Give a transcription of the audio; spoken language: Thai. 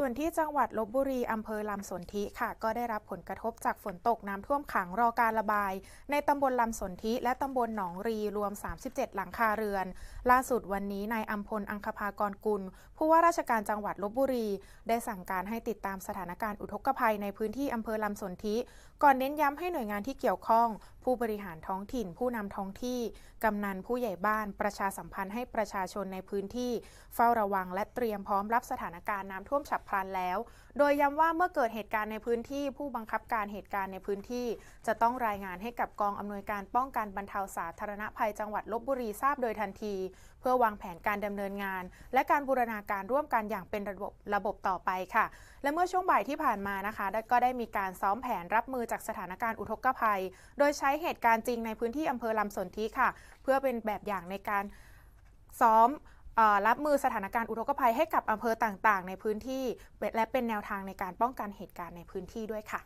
ส่วนที่จังหวัดลบบุรีอำเภอลำสนธิค่ะ ก็ได้รับผลกระทบจากฝนตกน้ำท่วมขังรอการระบาย ในตำบลลำสนธิและตำบลหนองรีรวม 37 หลังคาเรือน ล่าสุดวันนี้นายอัมพลอังคภากรกุล ผู้ว่าราชการจังหวัดลบบุรี ได้สั่งการให้ติดตามสถานการณ์อุทกภัยในพื้นที่อำเภอลำสนธิก่อนเน้นย้ำให้หน่วยงานที่เกี่ยวข้อง ผู้บริหารท้องถิ่น ผู้นำท้องที่ กำนันผู้ใหญ่บ้าน ประชาสัมพันธ์ให้ประชาชนในพื้นที่ เฝ้าระวังและเตรียมพร้อมรับสถานการณ์น้ำท่วมฉับพลันแล้ว โดยย้ำว่าเมื่อเกิดเหตุการณ์ในพื้นที่ ผู้บังคับการเหตุการณ์ในพื้นที่ จะต้องรายงานให้กับกองอำนวยการป้องกันบรรเทาสาธารณภัยจังหวัดลบบุรีทราบโดยทันที เพื่อวางแผนการดำเนินงาน และการบูรณาการร่วมกันอย่างเป็นระบบระบบต่อไปค่ะ และเมื่อช่วงบ่ายที่ผ่านมานะคะ ก็ได้มีการซ้อมแผนรับมือจากสถานการณ์อุทกภัย โดยใช้เหตุการณ์จริงในพื้นที่อำเภอลำสนธิค่ะ เพื่อเป็นแบบอย่างในการซ้อมรับมือสถานการณ์อุทกภัยให้กับอำเภอต่างๆ ในพื้นที่ และเป็นแนวทางในการป้องกันเหตุการณ์ในพื้นที่ด้วยค่ะ